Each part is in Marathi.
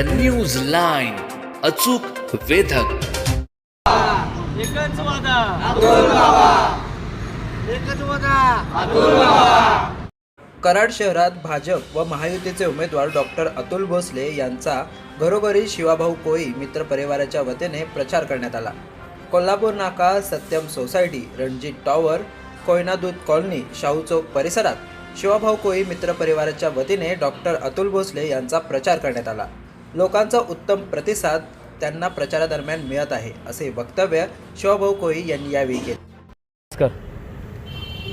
द न्यूज लाईन अचूक वेधक. एकच वादा. एकच वादा. कराड शहरात भाजप व महायुतीचे उमेदवार डॉक्टर अतुल भोसले यांचा घरोघरी शिवाभाऊ कोळी मित्र परिवाराच्या वतीने प्रचार करण्यात आला. कोल्हापूर नाका सत्यम सोसायटी रणजित टॉवर कोयना दूध कॉलनी शाहू चौक परिसरात शिवाभाऊ कोळी मित्र परिवाराच्या वतीने डॉक्टर अतुल भोसले यांचा प्रचार करण्यात आला. लोकांचा उत्तम प्रतिसाद त्यांना प्रचारादरम्यान मिळत आहे असे वक्तव्य शिवभाऊ कोळी यांनी यावेळी केले. नमस्कार.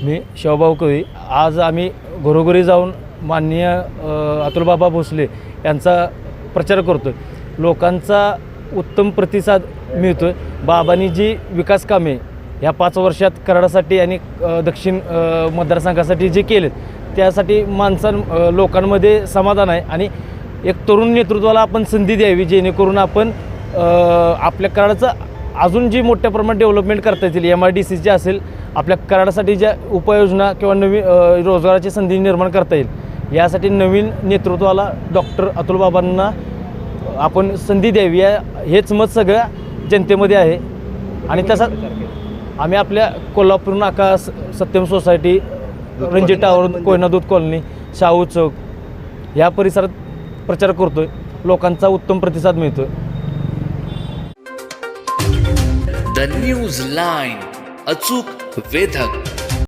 मी शिवभाऊ कोळी. आज आम्ही घरोघरी जाऊन माननीय अतुलबाबा भोसले यांचा प्रचार करतो आहे लोकांचा उत्तम प्रतिसाद मिळतो आहे बाबांनी जी विकास कामे ह्या पाच वर्षात कराडासाठी आणि दक्षिण मतदारसंघासाठी जे केलेत त्यासाठी माणसां लोकांमध्ये समाधान आहे आणि एक तरुण नेतृत्वाला आपण संधी द्यावी जेणेकरून आपण आपल्या कराडाचं अजून जी मोठ्या प्रमाणात डेव्हलपमेंट करता येतील एम आय डी सीची असेल आपल्या कराडासाठी ज्या उपाययोजना किंवा नवीन रोजगाराची संधी निर्माण करता येईल यासाठी नवीन नेतृत्वाला डॉक्टर अतुलबाबांना आपण संधी द्यावी. या हेच मत सगळ्या जनतेमध्ये आहे. आणि तसाच आम्ही आपल्या कोल्हापूर नाका स- सत्यम सोसायटी रणजित टावर कोयना दूध कॉलनी शाहू चौक या परिसरात प्रचार करतोय. लोकांचा उत्तम प्रतिसाद मिळतोय. द न्यूज लाईन अचूक वेधक.